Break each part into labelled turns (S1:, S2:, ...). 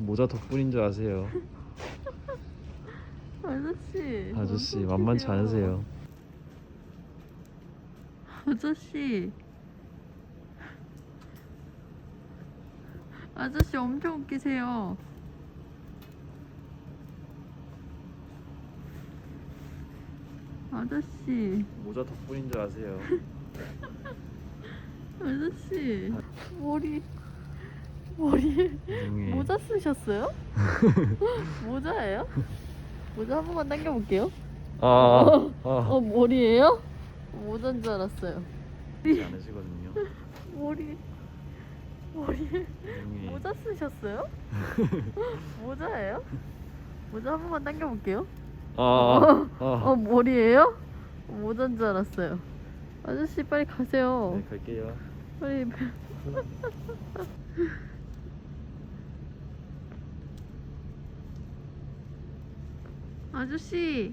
S1: 모자 덕분인 줄 아세요.
S2: 아저씨.
S1: 아저씨. 만만치 않으세요.
S2: 아저씨. 아저씨 엄청 웃기세요. 아저씨,
S1: 모자 덕분인 줄 아세요.
S2: 아저씨, 머리, 머리에
S1: 조용히.
S2: 모자 쓰셨어요? 모자예요? 모자 한 번만 당겨볼게요.
S1: 아, 아, 아.
S2: 어, 머리예요? 모자인 줄 알았어요.
S1: 하지 않으시거든요.
S2: 머리, 머리에
S1: 조용히.
S2: 모자 쓰셨어요? 모자예요? 모자 한 번만 당겨볼게요.
S1: 아, 아, 아.
S2: 어, 머리예요? 모자인 줄 알았어요. 아저씨 빨리 가세요.
S1: 네, 갈게요.
S2: 빨리. 아저씨.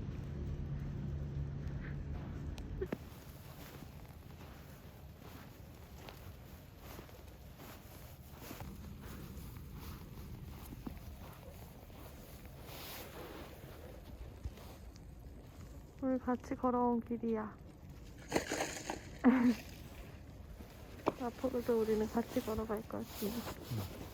S2: 우리 같이 걸어온 길이야. 앞으로도 우리는 같이 걸어갈 것이. 어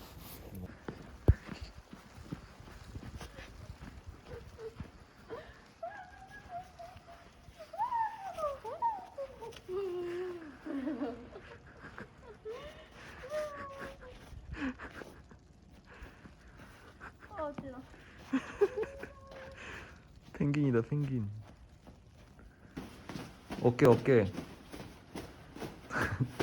S1: 펭귄이다, 펭귄. 어깨, 어깨.